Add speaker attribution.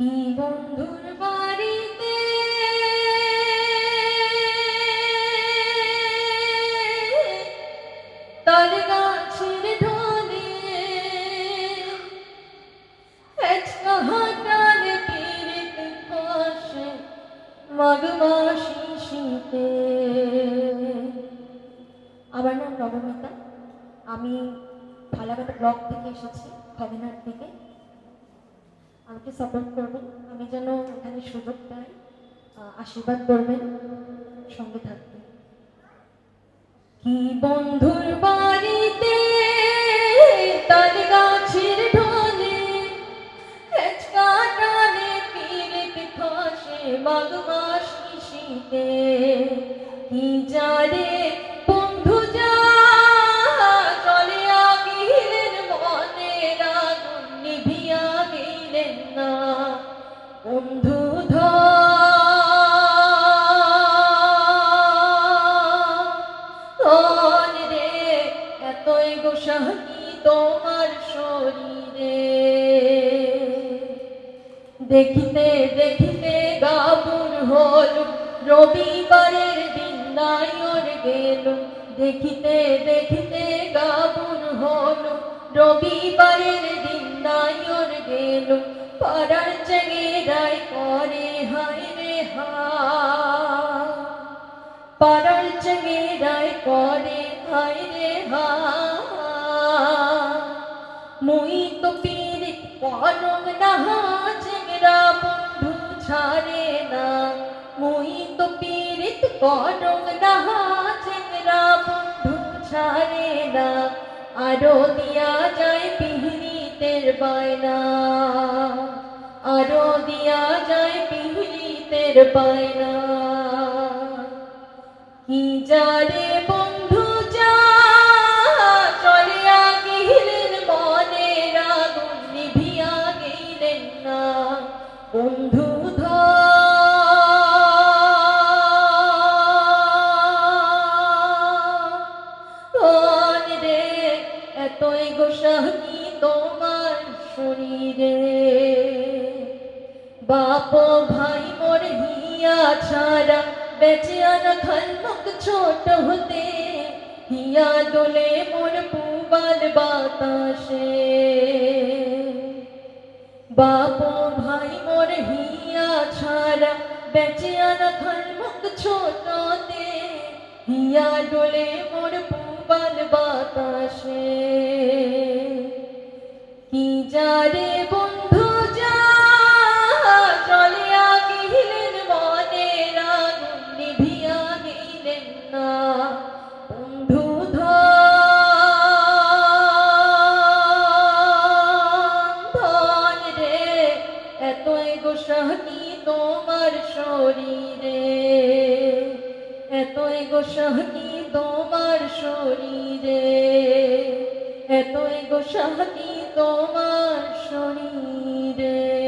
Speaker 1: কি বন্ধুর বাড়িতে? তার গাছের ঢলে হেঁচকা হাঁটার পিরিত কষে মধুমাসি শীতে। আমার নাম নবমিতা আমি ফালাকাটা ব্লক থেকে এসেছি খগেনহাট থেকে আমাকে সাপোর্ট করবেন। আমি যেন এখানে সুযোগ পাই আশীর্বাদ করবেন, সঙ্গে থাকবেন। কি বন্ধুর বাড়িতে তার গাছের ঢলে হেঁচকা মাস কি জারে না, বন্ধু রে, এতই গোসাহি তোমার শরীরে। দেখিতে দেখিতে গাবুর হল, রবিবারের দিন নায়র গেল। দেখিতে দেখিতে গাবুর হল, রবিবারের দিন নায়র গেল। পাড়ার চেঙেরাই করে হায় রে হা। পাড়ার চেঙেরাই করে হায় রে হা। মুই তো পীড়িত কলম নাহা চেংরা বন্ধু ছাড়ে না। মুই তো পীড়িত কলম নাহা চেংরা বন্ধু ছাড়ে না। আরও দিয়া যায় পিহরিতের বায়না। পিহরিতের বায়না কি যারে বন্ধু যা চলিয়া গেলেন মনের আগুন নিভিয়া গেলেন না। বন্ধু এতই গোসাহি তোমার শরীরে। বাপ ভাই মোর হিয়া ছাড়া বেঁচে আনা খানমুখ ছোট হতে। হিয়া দোলে মোর পুবাল বাতাসে। বাপ ভাই মোর হিয়া ছাড়া বেঁচে আনা খানমুখ ছোটতে। হিয়া দোলে মোর তোমার শরীরে এতই গোসাহি তোমার শরীরে এতই গোসাহি তোমার শরীরে।